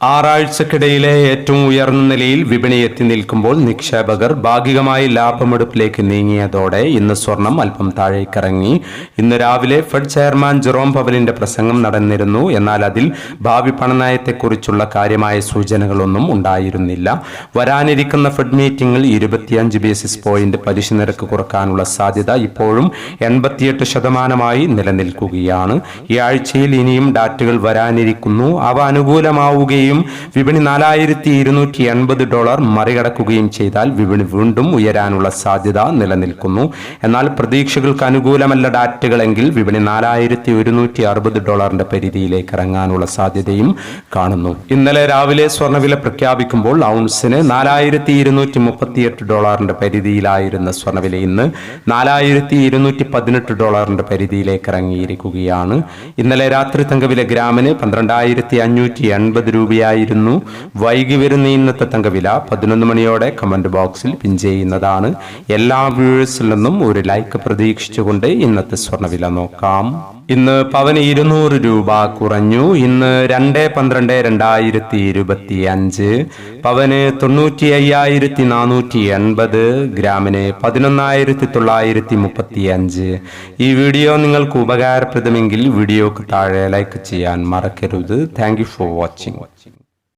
ആറാഴ്ചക്കിടയിലെ ഏറ്റവും ഉയർന്ന നിലയിൽ വിപണി എത്തി നിൽക്കുമ്പോൾ നിക്ഷേപകർ ഭാഗികമായി ലാഭമെടുപ്പിലേക്ക് നീങ്ങിയതോടെ ഇന്ന് സ്വർണം അല്പം താഴേക്കിറങ്ങി. ഇന്ന് രാവിലെ ഫെഡ് ചെയർമാൻ ജെറോം പവലിന്റെ പ്രസംഗം നടന്നിരുന്നു. എന്നാൽ അതിൽ ഭാവി പണനയത്തെക്കുറിച്ചുള്ള കാര്യമായ സൂചനകളൊന്നും ഉണ്ടായിരുന്നില്ല. വരാനിരിക്കുന്ന ഫെഡ് മീറ്റിംഗിൽ ഇരുപത്തിയഞ്ച് ബേസിസ് പോയിന്റ് പലിശ നിരക്ക് കുറക്കാനുള്ള സാധ്യത ഇപ്പോഴും എൺപത്തിയെട്ട് ശതമാനമായി നിലനിൽക്കുകയാണ്. ഈ ആഴ്ചയിൽ ഇനിയും ഡാറ്റകൾ വരാനിരിക്കുന്നു. അവ അനുകൂലമാവുകയും വിപണി നാലായിരത്തി ഇരുന്നൂറ്റി എൺപത് ഡോളർ മറികടക്കുകയും ചെയ്താൽ വിപണി വീണ്ടും ഉയരാനുള്ള സാധ്യത നിലനിൽക്കുന്നു. എന്നാൽ പ്രതീക്ഷകൾക്ക് അനുകൂലമല്ല ഡാറ്റകളെങ്കിൽ വിപണി നാലായിരത്തി ഒരുന്നൂറ്റി അറുപത് ഡോളറിന്റെ പരിധിയിലേക്ക് ഇറങ്ങാനുള്ള സാധ്യതയും കാണുന്നു. ഇന്നലെ രാവിലെ സ്വർണവില പ്രഖ്യാപിക്കുമ്പോൾ ഔൺസിന് നാലായിരത്തി ഇരുന്നൂറ്റി മുപ്പത്തിയെട്ട് ഡോളറിന്റെ പരിധിയിലായിരുന്ന സ്വർണവില ഇന്ന് നാലായിരത്തി ഇരുന്നൂറ്റി പതിനെട്ട് ഡോളറിന്റെ പരിധിയിലേക്ക് ഇറങ്ങിയിരിക്കുകയാണ്. ഇന്നലെ രാത്രി തങ്കവില ഗ്രാമിന് പന്ത്രണ്ടായിരത്തി അഞ്ഞൂറ്റി എൺപത് രൂപയായിരുന്നു വൈകി വരുന്ന ഇന്നത്തെ തങ്കവില പതിനൊന്ന് മണിയോടെ കമന്റ് ബോക്സിൽ പിൻ ചെയ്യുന്നതാണ്. എല്ലാ വ്യൂവേഴ്സിൽ നിന്നും ഒരു ലൈക്ക് പ്രതീക്ഷിച്ചുകൊണ്ട് ഇന്നത്തെ സ്വർണവില നോക്കാം. ഇന്ന് പവന് ഇരുന്നൂറ് രൂപ കുറഞ്ഞു. ഇന്ന് രണ്ട് പന്ത്രണ്ട് രണ്ടായിരത്തി ഇരുപത്തി അഞ്ച് പവന് തൊണ്ണൂറ്റി അയ്യായിരത്തി നാനൂറ്റി എൺപത്. ഗ്രാമിന് പതിനൊന്നായിരത്തി തൊള്ളായിരത്തി മുപ്പത്തി അഞ്ച് ഈ വീഡിയോ നിങ്ങൾക്ക് ഉപകാരപ്രദമെങ്കിൽ വീഡിയോക്ക് താഴെ ലൈക്ക് ചെയ്യാൻ മറക്കരുത്. Thank for watching.